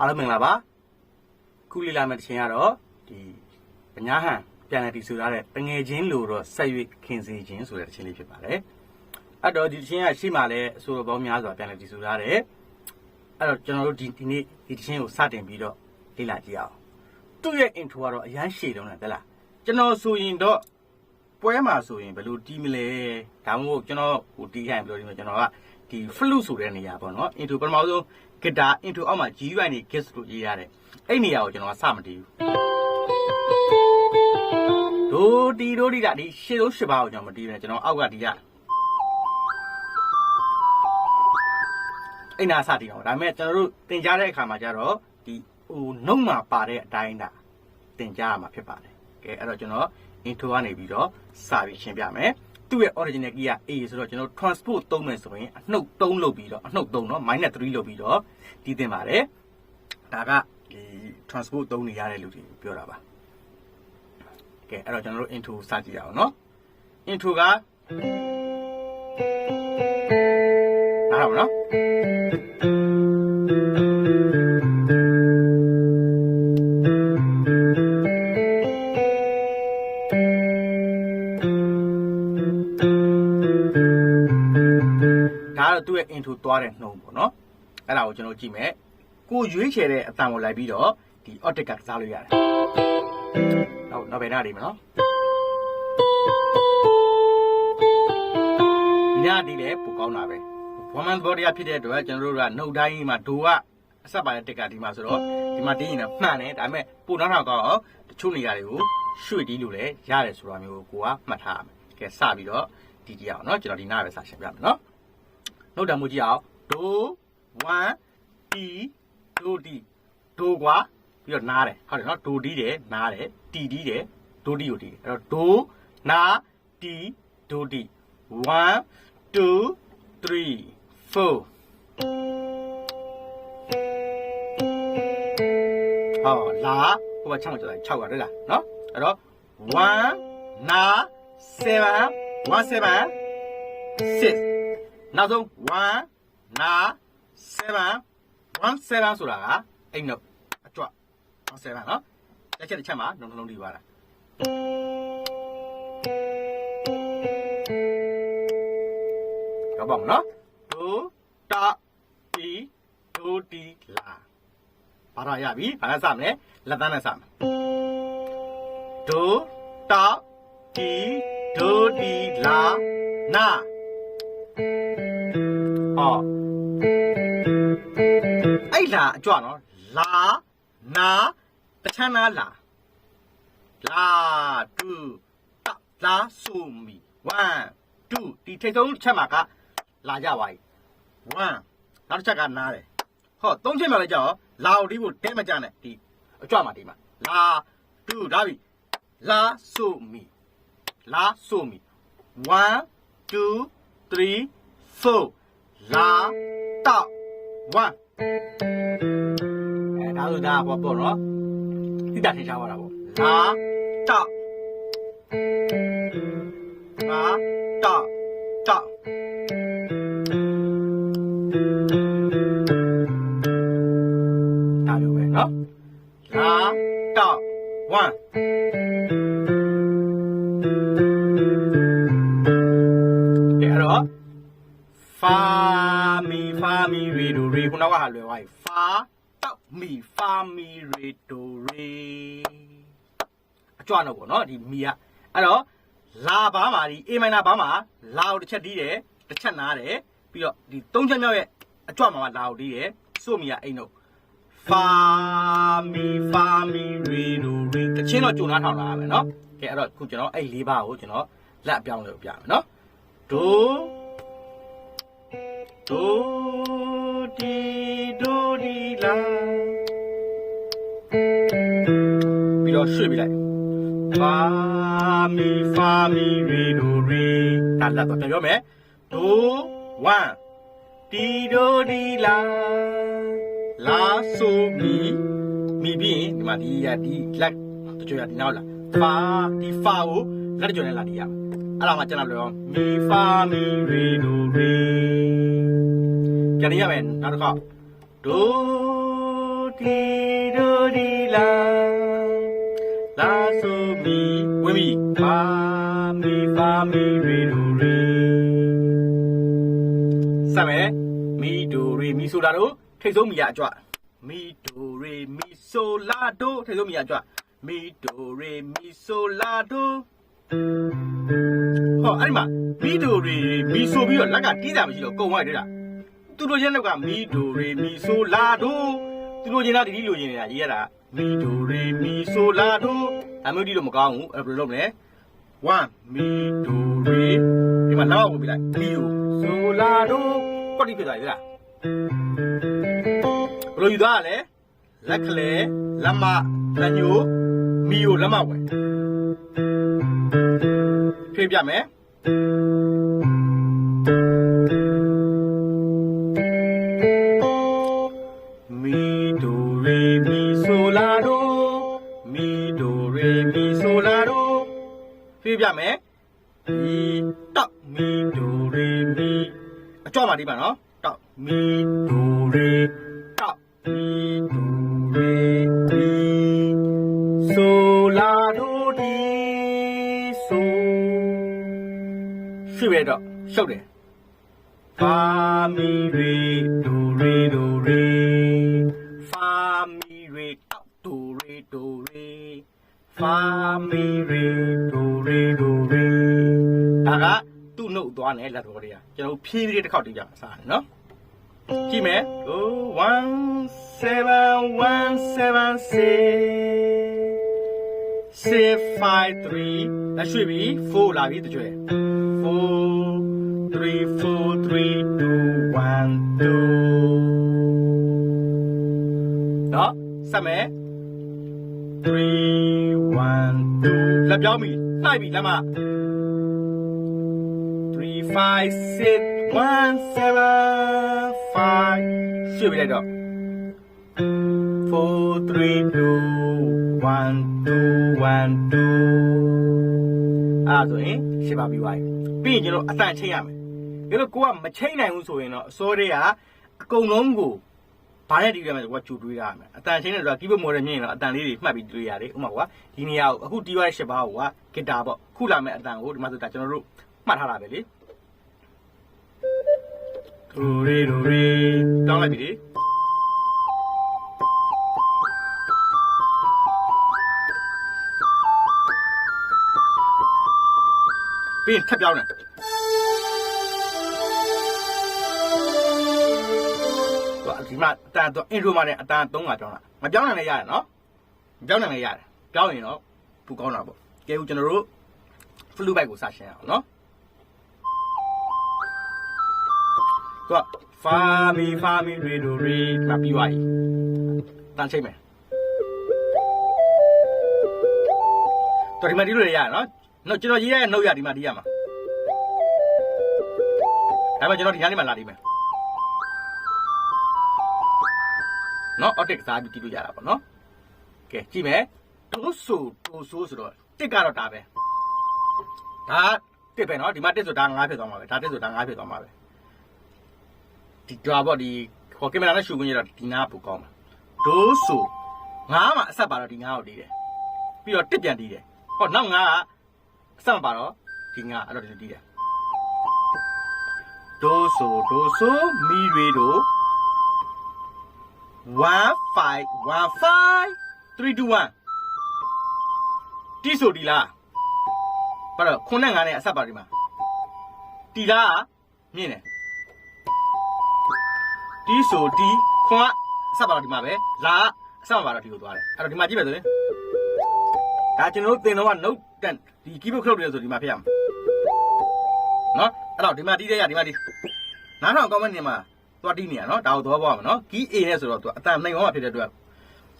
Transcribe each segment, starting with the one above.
အားလုံးမင်္ဂလာပါခုလေးလာမယ့်တစ်ချိန်ကတော့ဒီပညာဟန်ပြန်လည်တည်ဆူထားတဲ့တငယ်ချင်းလိုတော့ဆက်ရွခင်စီခြင်းဆိုတဲ့တစ်ချိန်လေးဖြစ်ပါတယ်အဲ့တော့ဒီတစ်ချိန်ကရှိမှလည်းအဆိုတော်ပေါင်းများစွာပြန်လည်တည်ဆူထားတယ်အဲ့တော့ကျွန်တော်တို့ဒီဒီနေ့ဒီတစ်ချိန်ကိုစတင်ပြီးတော့လေ့လာကြည့်အောင်သူ့ရဲ့ intro ကတော့အရန်ရှည်လုံးတယ်တဲ့လားကျွန်တော်ဆိုရင်တော့ပွဲမှာဆိုရင်ဘယ်လိုတီးမလဲဒါမှမဟုတ်ကျွန်တော်ဟိုတီးခိုင်းဘယ်လိုတီးမလဲကျွန်တော်က ဒီ flute ဆိုတဲ့နေရာပေါ့နော် intro ပထမဆုံး guitar intro အောက်မှာ GUI နဲ့ guest လို့ရေးရတယ်အဲ့နေရာကိုကျွန်တော်ကစမတီးဘူးဒိုတီဒိုတီတာဒီရှစ်လုံးရှစ်ပါးကိုကျွန်တော်မတီးဘူးကျွန်တော်အောက်ကတီးရအဲ့နာစတီးအောင်ဒါပေမဲ့ကျွန်တော်တို့သင်ကြားတဲ့အခါမှာကျတော့ဒီဟိုနှုတ်မှာပါတဲ့အတိုင်းဒါသင်ကြားရမှာဖြစ်ပါတယ်ကဲအဲ့တော့ကျွန်တော် intro ကနေပြီးတော့စာပြီးရှင်းပြမယ် သူ့ရဲ့ original key က A ဆိုတော့ကျွန်တော် transport သုံးမယ်ဆိုရင်အနှုတ်3လုပ်ပြီးတော့အနှုတ်3เนาะ -3 လုပ်ပြီးတော့တီးသင်ပါတယ်ဒါကဒီ transport သုံးနေရတဲ့လူတွေပြောတာပါကဲအဲ့တော့ကျွန်တော်တို့ intro စကြည့်ရအောင်เนาะ intro ကနားတော့เนาะ တော့သူ့ရဲ့ intro သွားတဲ့နှုံပေါ့နော်အဲ့ဒါကိုကျွန်တော်ကြည့်မယ်ကိုရွေးချယ်တဲ့အတန်ကိုလိုက်ပြီးတော့ဒီ octet ကစားလို့ရတယ်နောက်နောက်ဘယ်နာနေမနော်ဒီနာဒီလေပိုကောင်းတာပဲ woman body ဖြစ်တဲ့အတွက်ကျွန်တော်တို့ကနှုတ်တိုင်းမှာဒိုကအဆက်ပါတဲ့တက်ကဒီမှာဆိုတော့ဒီမှာတင်းရင်တော့မှန်တယ်ဒါပေမဲ့ပိုနောက်နောက်ကောင်းအောင်တချို့နေရာတွေကိုရွှေ့တီးလို့လည်းရတယ်ဆိုတာမျိုးကိုကမှတ်ထားရမယ်ကဲစပြီးတော့ဒီကြည့်အောင်နော်ကျွန်တော်ဒီနားပဲစရှင်းပြမယ်နော် နှုတ်တံမှုကြည့်အောင်ဒို1တီဒိုတီဒိုကွာပြီးတော့နားတယ်ဟုတ်တယ်နော်ဒိုတီးတယ်နားတယ်တီတီးတယ်ဒိုတီကိုတီးတယ်အဲ့တော့ဒိုနာတီဒိုတီ1 2 3 4ဟောလာဟိုမှာ6ကျော်6ကတွေ့လားနော်အဲ့တော့1နာ7 1 7 6 နောက်ဆုံး1နာ7 1 7ဆိုတာကအိမ်နှုတ်အကြွ1 7နော်တစ်ချက်တစ်ချက်မှာနှလုံးလေးပါတာတော့ပါမနော်ဒိုတာတီဒိုတီလာဘာသာရပြီဘာနဲ့စမလဲလက်သားနဲ့စမယ်ဒိုတာတီဒိုတီလာနာ ဟောအဲ့လာအကြွနော်လာနာတချမ်းနာလာလာတူတလာဆူမီ1 2ဒီထိတ်ဆုံးချက်မှာကလာကြပါ යි 1နောက်တစ်ချက်ကနားတယ်ဟောသုံးချက်မှလည်းကြောက်လာကိုဒီကိုတဲမကြနဲ့ဒီအကြွမှာဒီမှာလာတူဒါပြီလာဆူမီလာဆူမီ1 2 3 4 လာတောက်ဝမ်အဲဒါဆိုဒါပေါ့ပေါ့နော်တိတာထိချပါတာပေါ့လာတောက်လာတောက်တောက်ဒါလိုပဲနော်လာတောက်ဝမ် မီရီဒိုရီခုနကဟာလွယ်သွားပြီဖာတောက်မီဖာမီရီဒိုရီအကြွတော့ပေါ့နော်ဒီမီကအဲ့တော့လာဘာမှာဒီ A minor ဘာမှာလာကိုတစ်ချက်တီးတယ်တစ်ချက်နားတယ်ပြီးတော့ဒီသုံးချက်မြောက်ရဲ့အကြွမှာလာကိုတီးတယ်စို့မီကအိမ်တော့ဖာမီဖာမီရီဒိုရီတချင်းတော့ကြုံနာထောင်လာရမယ်နော်ကဲအဲ့တော့ခုကျွန်တော်အဲ့လေးပါးကိုကျွန်တော်လက်အပြောင်းလို့ပြမယ်နော်ဒို ဒိုဒီဒိုဒီလာပြီးတော့ရွှေ့ပြလိုက်ဖာမီဖာမီရီဒိုရီဒါလက်တော့ပြန်ပြောမယ်ဒို1ဒီဒိုဒီလာလာဆိုမီမီပြီးရင်ဒီမှာဒီရဒီလက်တကြွရဒီနောက်လာဖာဒီဖာကိုလက်တကြွနဲ့လာဒီရအဲ့ဒါမှကျွန်တော်ပြောမီဖာမီရီဒိုရီ ပြန်ရမယ်နောက်တစ်ခါဒိုဒီဒိုဒီလာလာဆိုမီဝင်းမီဖာမီဖာမီရီဒိုရီစမယ်မီဒိုရီမီဆိုလာတို့ထိတ်ဆုံးမီရအကြွမီဒိုရီမီဆိုလာတို့ထိတ်ဆုံးမီရအကြွမီဒိုရီမီဆိုလာတို့ဟောအဲ့ဒီမှာမီဒိုရီမီဆိုပြီးတော့လက်ကတီးတာမရှိတော့ကုံသွားတယ်လား သူတို့ချင်းလောက်ကမီဒိုရေမီဆိုလာဒိုသူတို့ချင်းလားဒီဒီလိုချင်းနေတာရေးရတာမီဒိုရေမီဆိုလာဒိုဒါမျိုးဒီလိုမကောင်းဘူးအဲ့ဘယ်လိုလုပ်မလဲ1မီဒိုရေဒီမှာနောက်ကိုပြလိုက်မီယိုဆိုလာဒိုကွက်တိဖြစ်သွားပြီလားဘယ်လိုယူသွားရလဲလက်ကလေးလက်မလက်ညိုမီယိုလက်မဝယ်ဖြည့်ပြမယ် ဖြည့်ပြမယ်မီတောက်မီဒိုရေမီအကြောက်ပါဒီပါနော်တောက်မီဒိုရေတောက်မီဒိုရေမီဆိုလာဒိုဒီဆိုရှိပဲတော့ရှုပ်တယ်ဖာမီရီဒိုရီဒိုရီဖာမီရီတောက်ဒိုရီဒိုရီဖာမီရီဒို ရီဒိုရီဒါကသူ့နှုတ်သွားတယ်လက်တော်တွေကကျွန်တော်ဖြည်းဖြည်းတစ်ခေါက်တီးကြမှာစားတယ်နော်ကြည့်မယ်17176 653လက်ရွှေ့ပြီး4လာပြီးတကြွယ်4 three, four, three, two, one, two. နော်ဆက်မယ်3 1 2လက်ပြောင်းပြီ နှိုက်ပြီလက်မ3 5 6 1 7 5ရှင်းပြလိုက်တော့4 3 2 1 2 1 2အဲ့ဒါဆိုရင်ရှင်းပါပြီပါပြီးရင်ကျွန်တော်အတန်ချိန်ရမယ်ဒါလို့ကိုကမချိန်နိုင်ဘူးဆိုရင်တော့အစောတွေကအကုန်လုံးကို ဘာနဲ့တီးရမလဲဆိုတော့ကျူတွေးရမယ်အတန်ချိန်နေတော့ကီးဘုတ်မော်ဒယ်မြင်ရင်တော့အတန်လေးတွေမှတ်ပြီးတွေးရတယ်ဥပမာကွာဒီနေရာကိုအခုတီးရတဲ့ရှစ်ပါးကိုကဂီတာပေါ့ခုလာမဲ့အတန်ကိုဒီမှာဆိုတာကျွန်တော်တို့မှတ်ထားတာပဲလေဒူရီဒူရီတောင်းလိုက်ပြီလေပြီးရင်ထပ်ပြောင်းတယ် ဒီမှာအတန်တော့အင်ဒရိုမှာလည်းအတန်3ကပြောင်းတာမပြောင်းနိုင်လည်းရတယ်နော်မပြောင်းနိုင်လည်းရတယ်ပြောင်းရင်တော့ပူကောင်းတာပေါ့ကဲဦးကျွန်တော်တို့ flu bike ကိုစရှင်းအောင်နော်တော့ fa mi fa mi re do re မပြီးသွားပြီတန်းချိန်မယ်တော်ဒီမှာဒီလိုရရနော်နော်ကျွန်တော်ရေးရတဲ့နှုတ်ရဒီမှာဒီရမှာဒါပေမဲ့ကျွန်တော်ဒီနားလေးမှာလာနေမယ် နော် optic စားပြီးကြည့်လို့ရတာပေါ့နော်ကဲကြည့်မယ်တိုးဆူတိုးဆိုးဆိုတော့တစ်ကတော့ဒါပဲဒါတစ်ပဲနော်ဒီမှာတစ်ဆိုဒါ9ဖြစ်သွားမှာပဲဒါတစ်ဆိုဒါ9ဖြစ်သွားမှာပဲဒီတော့ပေါ့ဒီခေါ်ကင်မရာနဲ့ရှူခွင့်ရတော့ဒီနားပိုကောင်းမှာဒိုးဆူ9မှာအဆက်ပါတော့ဒီ9ကိုတီးတယ်ပြီးတော့တစ်ပြန်တီးတယ်ဟောနောက်9ကအဆက်မပါတော့ဒီ9အဲ့တော့ဒီလိုတီးတယ်ဒိုးဆူဒိုးဆူမီရီဒို 1 5 1 5 3 2 1တီးဆိုဒီလားဘာတော့ခုနဲ့9နဲ့အဆက်ပါဒီမှာတီလားမြင်တယ်တီးဆိုတီးခွန်ကအဆက်ပါတော့ဒီမှာပဲလာအဆက်မပါတော့ဒီကိုသွားတယ်အဲ့တော့ဒီမှာကြည့်မယ်ဆိုရင်ဒါကျွန်တော်တို့သင်တော့က note 10ဒီ keyboard ခလုတ်တယ်ဆိုဒီမှာဖြစ်ရမှာနော်အဲ့တော့ဒီမှာတီးတဲ့ရဒီမှာတီးနားထောင်ကောင်းမနေမှာ သွားတီးနေရနော်ဒါကိုသဘောပေါက်မှာနော် key A နဲ့ဆိုတော့သူအတန်နိုင်အောင်ဖြစ်တဲ့အတွက်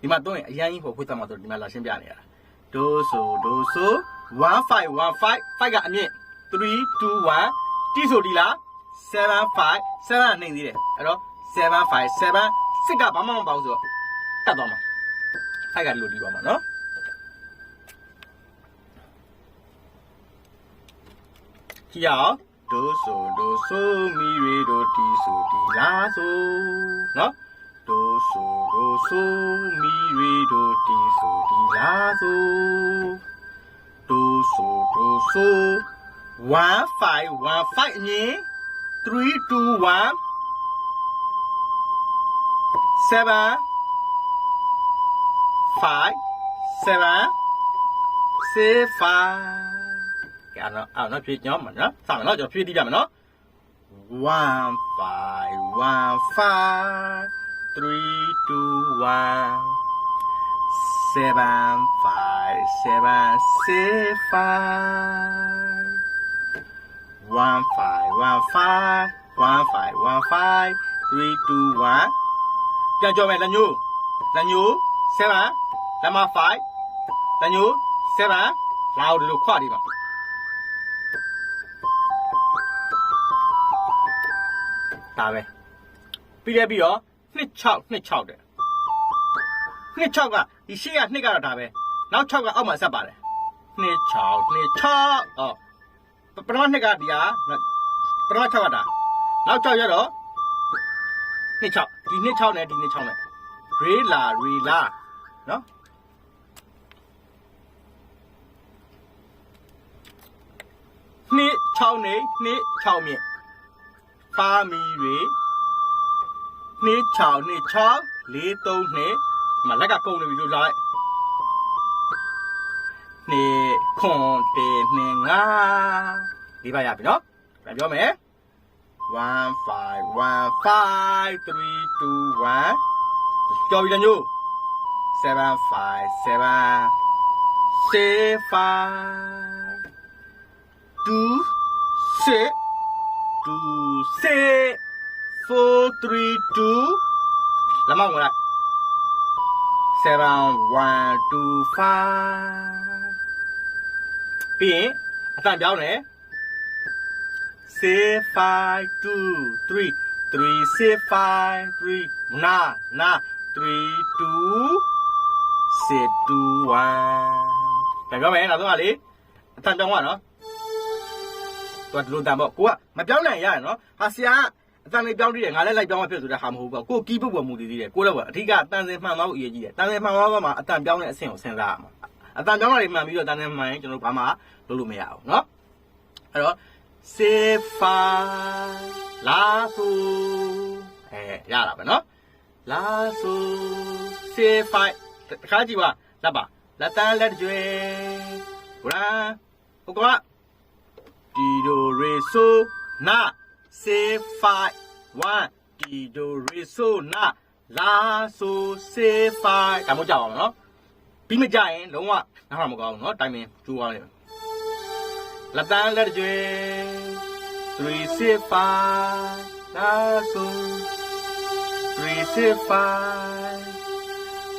ဒီမှာတော့ရင်အရင်ကြီးဖို့ဖွင့်သမှာဆိုဒီမှာလာရှင်းပြနေရတာဒိုးဆိုဒိုးဆို1515 5ကအမြင့်3 2 1တီးဆိုဒီလား75 7နိုင်သေးတယ်အဲ့တော့757 6ကဘာမှမပေါ့ဆိုတော့တတ်သွားမှာ5ကဒီလိုတီးသွားမှာနော်ကြည့်ရအောင် ဒိုဆိုဒိုဆိုမီရီဒိုတီဆိုဒီလာဆိုနော်ဒဒိုဆိုဒိုဆိုမီရီဒိုတီဆိုဒီလာဆိုဒိုဆိုဒိုဆို1515အရင်321 7 5 7 6 5ကဲနော် အော်နော်ဖြည့်ညောင်းမှာနော်စမယ်နော်ကျွန်တော်ဖြည့်တိပြမယ်နော် one five one five three two one seven five seven six five one five one five one five one five three two one ပြန်ကြောမယ်လက်ညိုးလက်ညိုး7လက်မ5လက်ညိုး7လာ ဒီလိုခွဒီမှာဒါပဲပြီးရပြီးတော့26 26တဲ့26ကဒီရှေ့က2ကတော့ဒါပဲနောက်6ကအောက်မှာဆက်ပါတယ်26 26အော်ပထမ2ကဒီဟာပထမ6ကဒါနောက်6ရတော့26ဒီ26နဲ့ဒီ26နဲ့ရေလာရေလာနော်နှစ်6နေနှစ်6မြင့် ဖာမီတွေနှစ်6နှစ်6 4 3နှစ်မလက်ကကုန်နေပြီလို့လိုက်နှစ်ခွန်တေနှစ်ငါဒီပါရပြီနော်ပြန်ပြောမယ် one five one five three two one ကြော်ပြီလားညို့ seven five seven six five two six two six four three two လက်မဝင်လိုက် seven one two five ပြီးရင်အတန်ပြောင်းတယ် six five two three three six five three နာနာ three two six two one ပြန်ပြောမယ်နောက်ဆုံးကလေအတန်ပြောင်းသွားနော် သူကဒီလိုတန်ပေါ့ကိုကမပြောင်းနိုင်ရရနော်ဟာဆရာအတန်လေးပြောင်းသေးတယ်ငါလည်းလိုက်ပြောင်းမှဖြစ်ဆိုတဲ့ဟာမဟုတ်ဘူးကိုကီးပုတ်ပေါ်မူတည်သေးတယ်ကိုလည်းပေါ့အဓိကတန်စင်မှန်သွားဖို့အရေးကြီးတယ်တန်စင်မှန်သွားကမှအတန်ပြောင်းတဲ့အဆင့်ကိုစဉ်းစားရမှာအတန်ပြောင်းတာတွေမှန်ပြီးတော့တန်စင်မှန်ရင်ကျွန်တော်ဘာမှလုပ်လို့မရဘူးနော်အဲ့တော့ save file လာဆိုအဲရတာပဲနော်လာဆို save file တခါကြည့်ပါလက်ပါလက်တန်းလက်ကျွဲဘရန်ဟုတ်ကဲ့ ဒီဒိုရေဆိုနာ save file 1ဒီဒိုရေဆိုနာလာဆို save file ဒါမှမဟုတ်ကြပါဘူးနော်ပြီးမကြရင်လုံးဝနားမမကောင်းဘူးနော်တိုင်ပင်ကျိုးသွားတယ်လက်တန်းလက်ကျွဲ3 save file လာဆို three six five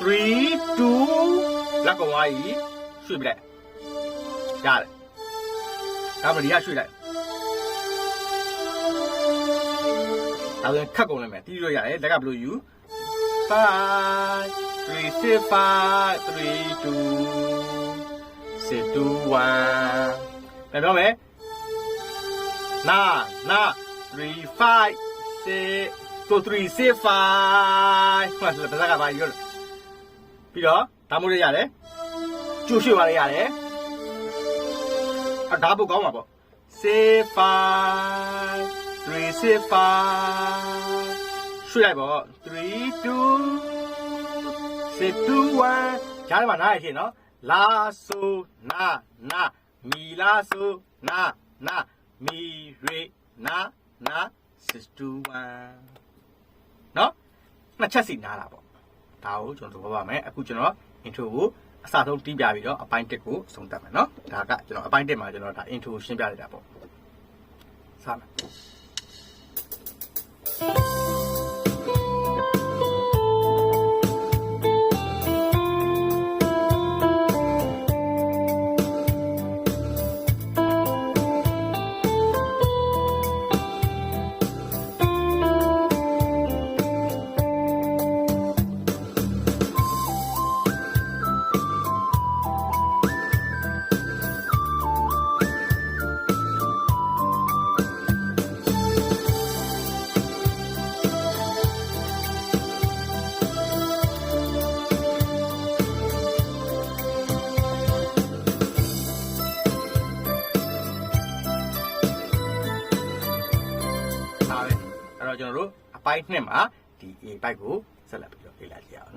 three two လက်ကောင်သွားပြီရွှေ့ပြလိုက်ရတယ် ဒါမှဒီကရွှေ့လိုက်ဒါဆိုခတ်ကုန်လိုက်မယ်တီးလို့ရတယ်လက်ကဘယ်လိုယူ5 3 6 5 3 2 6 2 1ပြန်တော့မယ်နာနာ3 5 6 2 3 6 5ဟုတ်လားဘာကဘာရောပြီးတော့ဒါမို့ရရတယ်ကျူရွှေ့ပါလေရတယ် အဒါပုတ်ကောင်းပါပေါ့6 5 3 6 5ရွှေ့လိုက်ပေါ့3 2 6 2 1ဂျားမှာနားရရှင်နော်လာဆိုနာနာမီလာဆိုနာနာမီရေနာနာ621နော်နှစ်ချက်စီနားတာပေါ့ဒါကိုကျွန်တော်သဘောပါမယ်အခုကျွန်တော် intro ကို အစဆုံးတီးပြပြီးတော့အပိုင်း1ကိုအဆုံးသတ်မယ်နော်ဒါကကျွန်တော်အပိုင်း1မှာကျွန်တော်ဒါ intro ကိုရှင်းပြလိုက်တာပေါ့စမယ် ပိုင်းနှစ်မှာဒီ A ဘိုက်ကိုဆက်လက်ပြီးတော့လေ့လာကြည့်ရအောင်နော်